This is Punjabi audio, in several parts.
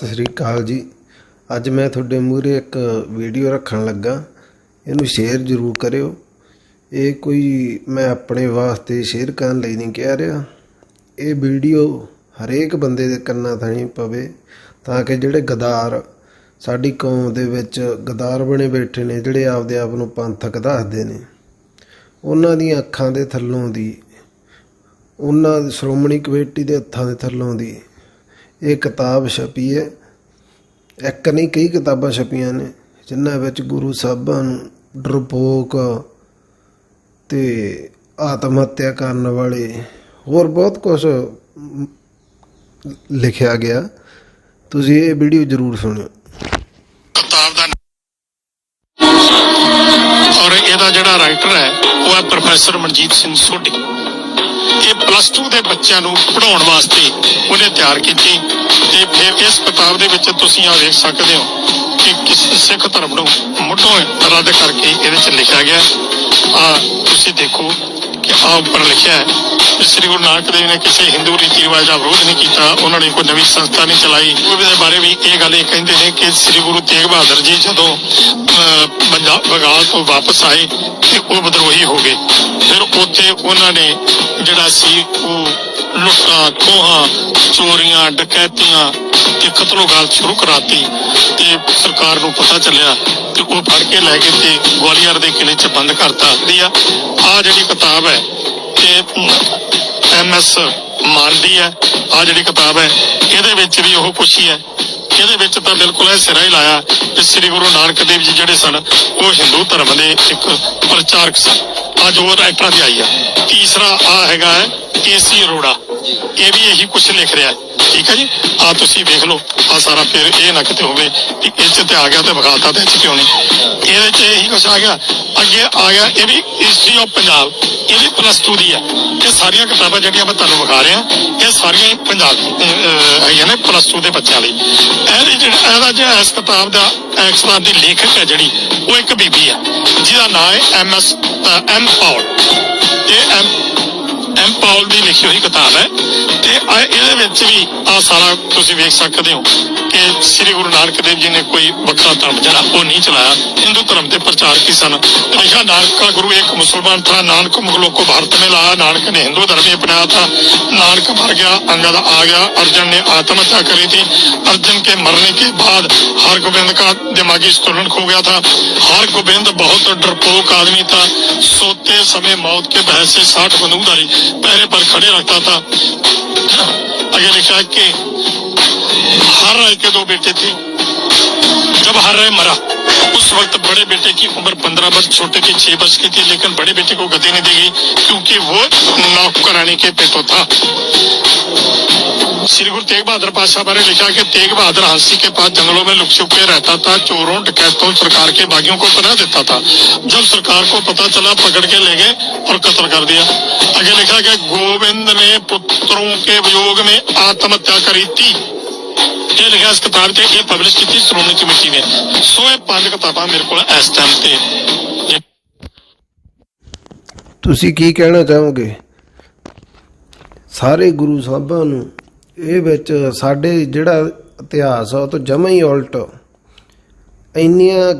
ਸਤਿ ਸ੍ਰੀ ਅਕਾਲ ਜੀ। ਅੱਜ ਮੈਂ ਤੁਹਾਡੇ ਮੂਹਰੇ ਇੱਕ ਵੀਡੀਓ ਰੱਖਣ ਲੱਗਾ। ਇਹਨੂੰ ਸ਼ੇਅਰ ਜ਼ਰੂਰ ਕਰਿਓ। ਇਹ ਕੋਈ ਮੈਂ ਆਪਣੇ ਵਾਸਤੇ ਸ਼ੇਅਰ ਕਰਨ ਲਈ ਨਹੀਂ ਕਹਿ ਰਿਹਾ। ਇਹ ਵੀਡੀਓ ਹਰੇਕ ਬੰਦੇ ਦੇ ਕੰਨਾਂ ਥਾਣੀ ਪਵੇ ਤਾਂ ਕਿ ਜਿਹੜੇ ਗਦਾਰ ਸਾਡੀ ਕੌਮ ਦੇ ਵਿੱਚ ਗਦਾਰ ਬਣੇ ਬੈਠੇ ਨੇ, ਜਿਹੜੇ ਆਪਦੇ ਆਪ ਨੂੰ ਪੰਥਕ ਦੱਸਦੇ ਨੇ, ਉਹਨਾਂ ਦੀਆਂ ਅੱਖਾਂ ਦੇ ਥੱਲੋਂ ਦੀ, ਉਹਨਾਂ ਸ਼੍ਰੋਮਣੀ ਕਮੇਟੀ ਦੇ ਹੱਥਾਂ ਦੇ ਥੱਲੋਂ ਦੀ ਇਹ ਕਿਤਾਬ ਛਪੀ ਹੈ। ਇੱਕ ਨਹੀਂ, ਕਈ ਕਿਤਾਬਾਂ ਛਪੀਆਂ ਨੇ, ਜਿਨ੍ਹਾਂ ਵਿੱਚ ਗੁਰੂ ਸਾਹਿਬਾਂ ਨੂੰ ਡਰਪੋਕ ਤੇ ਆਤਮ ਹੱਤਿਆ ਕਰਨ ਵਾਲੇ ਹੋਰ ਬਹੁਤ ਕੁਝ ਲਿਖਿਆ ਗਿਆ। ਤੁਸੀਂ ਇਹ ਵੀਡੀਓ ਜ਼ਰੂਰ ਸੁਣਿਓ। ਕਿਤਾਬ ਦਾ ਔਰ ਇਹਦਾ ਜਿਹੜਾ ਰਾਈਟਰ ਹੈ, ਉਹ ਹੈ ਪ੍ਰੋਫੈਸਰ ਮਨਜੀਤ ਸਿੰਘ ਸੋਢੀ। ਇਹ ਪਲੱਸ 2 ਦੇ ਬੱਚਿਆਂ ਨੂੰ ਪੜਾਉਣ ਵਾਸਤੇ ਉਹਨੇ ਤਿਆਰ ਕੀਤੀ। ਤੇ ਫਿਰ ਇਸ ਕਿਤਾਬ ਦੇ ਵਿੱਚ ਤੁਸੀਂ ਆ ਵੇਖ ਸਕਦੇ ਹੋ ਕਿ ਕਿਸ ਸਿੱਖ ਧਰਮ ਨੂੰ ਮੁੱਢੋਂ ਰੱਦ ਕਰਕੇ ਇਹਦੇ ਵਿੱਚ ਲਿਖਿਆ ਗਿਆ। ਆ ਤੁਸੀਂ ਦੇਖੋ ਕਿ ਆ ਉੱਪਰ ਲਿਖਿਆ ਹੈ ਸ੍ਰੀ ਗੁਰੂ ਨਾਨਕ ਦੇਵ ਨੇ ਕਿਸੇ ਹਿੰਦੂ ਰੀਤੀ ਰਿਵਾਜ ਦਾ ਵਿਰੋਧ ਨਹੀਂ ਕੀਤਾ ਉਹਨਾਂ ਨੇ ਕੋਈ ਨਵੀਂ ਸੰਸਥਾ ਨਹੀਂ ਚਲਾਈ। ਉਹਦੇ ਬਾਰੇ ਵੀ ਇਹ ਗੱਲ ਇਹ ਕਹਿੰਦੇ ਨੇ ਕਿ ਸ੍ਰੀ ਗੁਰੂ ਤੇਗ ਬਹਾਦਰ ਜੀ ਜਦੋਂ ਅਹ, ਪੰਜਾਬ ਬੰਗਾਲ ਤੋਂ ਵਾਪਸ ਆਏ ਤੇ ਉਹ ਵਿਦਰੋਹੀ ਹੋ ਗਏ। ਫਿਰ ਉੱਥੇ ਉਹਨਾਂ ਨੇ ਜਿਹੜਾ ਸੀ, ਉਹ ਲੁੱਟਾਂ, ਖੋਹਾਂ, ਚੋਰੀਆਂ, ਡਕੈਤੀਆਂ ਤੇ ਕਤਲੋਗਾਲ ਸ਼ੁਰੂ ਕਰਾਤੀ ਤੇ ਸਰਕਾਰ ਨੂੰ ਪਤਾ ਚੱਲਿਆ ਤੇ ਉਹ ਫੜ ਕੇ ਲੈ ਗਏ ਤੇ ਗਵਾਲੀਅਰ ਦੇ ਕਿਲੇ 'ਚ ਬੰਦ ਕਰਤਾ। ਆ ਆ ਜਿਹੜੀ ਕਿਤਾਬ ਹੈ, ਇਹ ਐਮ ਮਾਨਦੀ ਹੈ ਆ ਜਿਹੜੀ ਕਿਤਾਬ ਹੈ, ਇਹਦੇ ਵਿੱਚ ਵੀ ਉਹ ਪੁੱਛੀ ਹੈ। ਇਹਦੇ ਵਿੱਚ ਤਾਂ ਬਿਲਕੁਲ ਇਹ ਸਿਰਾ ਹੀ ਲਾਇਆ ਕਿ ਸ੍ਰੀ ਗੁਰੂ ਨਾਨਕ ਦੇਵ ਜੀ ਜਿਹੜੇ ਸਨ, ਉਹ ਹਿੰਦੂ ਧਰਮ ਦੇ ਇੱਕ ਪ੍ਰਚਾਰਕ ਸਨ। ਅੱਜ ਉਹ ਰਾਈਟਰਾਂ ਦੀ ਆਈ ਆ। ਤੀਸਰਾ ਆ ਹੈਗਾ ਹੈ ਕੇਸੀ ਅਰੋੜਾ। ਇਹ ਵੀ ਇਹੀ ਕੁਝ ਲਿਖ ਰਿਹਾ ਹੈ। ਠੀਕ ਹੈ ਜੀ? ਆ ਤੁਸੀਂ ਵੇਖ ਲਓ। ਆ ਸਾਰਾ ਫਿਰ ਇਹ ਨਾ ਕਿਤੇ ਹੋਵੇ ਕਿ ਇਹ 'ਚ ਤੇ ਆ ਗਿਆ ਤੇ ਵਿਖਾਤਾ ਤੇ ਕਿਉਂ ਨਹੀਂ? ਇਹਦੇ 'ਚ ਇਹੀ ਕੁਝ ਆ ਗਿਆ। ਅੱਗੇ ਆ ਗਿਆ ਇਹ ਵੀ ਹਿਸਟਰੀ ਆਫ ਪੰਜਾਬ। ਇਹ ਵੀ ਪਲੱਸ 2 ਦੀ ਹੈ। ਇਹ ਸਾਰੀਆਂ ਕਿਤਾਬਾਂ ਜਿਹੜੀਆਂ ਮੈਂ ਤੁਹਾਨੂੰ ਵਿਖਾ ਰਿਹਾ ਇਹ ਸਾਰੀਆਂ ਪੰਜਾਬ ਅਹ, ਨੇ ਪਲੱਸ 2 ਦੇ ਬੱਚਿਆਂ ਲਈ। ਇਹਦੀ ਜਿਹੜਾ ਇਹਦਾ ਜਿਹੜਾ ਇਸ ਕਿਤਾਬ ਦਾ ਐਕਸਟਰਾ ਦੀ ਲੇਖਕ ਹੈ ਜਿਹੜੀ ਉਹ ਇੱਕ ਬੀਬੀ ਹੈ। ਜਿਹਦਾ ਨਾਮ ਹੈ ਐਮ ਐਸ ਐਮ ਪਾਉਲ ਐਮ ਪਾਉਲ ਦੀ ਲਿਖੀ ਹੋਈ ਕਿਤਾਬ ਹੈ ਤੇ ਆ- ਇਹਦੇ ਵਿੱਚ ਵੀ ਆ ਸਾਰਾ ਤੁਸੀਂ ਵੇਖ ਸਕਦੇ ਹੋ ਕਿ ਸ੍ਰੀ ਗੁਰੂ ਨਾਨਕ ਦੇਵ ਜੀ ਨੇ ਕੋਈ ਵੱਖਰਾ ਧਰਮ ਜਿਹੜਾ ਉਹ ਨਹੀਂ ਚਲਾਇਆ ਹਿੰਦੂ ਧਰਮ ਦੇ ਪ੍ਰਚਾਰਕ ਹੀ ਸਨ ਲਿਖਾ ਨਾਨਕ का गुरु एक मुसलमान था नानक मुगलों को भारत में लाया नानक ने हिंदू धर्म ही अपनाया था नानक मर गया अंगद आ गया अर्जुन ने आत्महत्या करी थी अर्जुन के मरने के बाद हर गोविंद का दिमागी संतुलन खो गया था हर गोविंद बहुत डरपोक आदमी था सोते समय मौत के भय से साठ बंदूकधारी पहरे पर खड़े रखता था। अगर इशाक के हर राय के दो बेटे थे। जब हर राय मरा, उस वक्त बड़े बेटे की उम्र पंद्रह वर्ष छोटे की छह वर्ष की थी, लेकिन बड़े बेटे को गति नहीं दी गई, क्योंकि वो नौकरानी के पेटो था। गुरु तेग बहादुर पातशाह बारे लिखा कि तेग बहादुर हंसी के पास जंगलों में लुक छुप के रहता था चोरों डकैतों सरकार के बागियों को पनाह देता था जब सरकार को पता चला पकड़ के ले गए और कत्ल कर दिया आगे लिखा कि गोविंद ने पुत्रों के वियोग में आत्महत्या करी थी ਇਹ ਲਿਖਿਆ ਇਸ ਕਿਤਾਬ ਤੇ ਇਹ ਪਬਲਿਸ਼ ਕੀਤੀ ਸ਼੍ਰੋਮਣੀ ਕਮੇਟੀ ਨੇ ਸੋ ਇਹ ਪੰਜ ਕਿਤਾਬਾਂ ਮੇਰੇ ਕੋਲ ਇਸ ਟਾਈਮ ਤੇ ਇਹ ਤੁਸੀਂ ਕੀ ਕਹਿਣਾ ਚਾਹੋਗੇ ਸਾਰੇ ਗੁਰੂ ਸਾਹਿਬਾਂ ਨੂੰ ਇਹ ਵਿੱਚ ਸਾਡੇ ਜਿਹੜਾ ਇਤਿਹਾਸ ਆ, ਉਹ ਤੋਂ ਜਮਾ ਹੀ ਉਲਟ। ਇੰਨੀਆਂ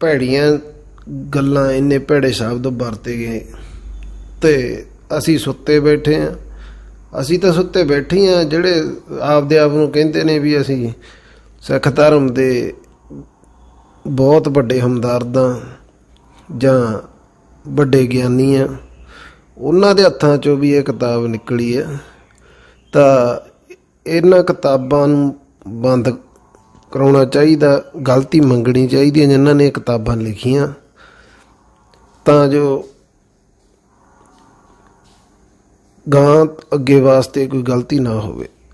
ਭੈੜੀਆਂ ਗੱਲਾਂ ਇੰਨੇ ਭੈੜੇ ਸ਼ਬਦ ਵਰਤੇ ਗਏ। ਤੇ ਅਸੀਂ ਸੁੱਤੇ ਬੈਠੇ ਆ। ਅਸੀਂ ਤਾਂ ਸੁੱਤੇ ਬੈਠੇ ਆ, ਜਿਹੜੇ ਆਪਦੇ ਆਪ ਨੂੰ ਕਹਿੰਦੇ ਨੇ ਵੀ ਅਸੀਂ ਸਿੱਖ ਧਰਮ ਦੇ ਬਹੁਤ ਵੱਡੇ ਹਮਦਰਦਾਂ ਜਾਂ ਵੱਡੇ ਗਿਆਨੀ ਆ। ਉਹਨਾਂ ਦੇ ਹੱਥਾਂ ਚੋਂ ਵੀ ਇਹ ਕਿਤਾਬ ਨਿਕਲੀ ਹੈ ਤਾਂ ਇਹਨਾਂ ਕਿਤਾਬਾਂ ਨੂੰ ਬੰਦ ਕਰਾਉਣਾ ਚਾਹੀਦਾ, ਗਲਤੀ ਮੰਗਣੀ ਚਾਹੀਦੀ ਹੈ, ਜਿਨ੍ਹਾਂ ਨੇ ਕਿਤਾਬਾਂ ਲਿਖੀਆਂ। ਤਾਂ ਜੋ ਗਾਂ ਅੱਗੇ ਵਾਸਤੇ ਕੋਈ ਗਲਤੀ ਨਾ ਹੋਵੇ।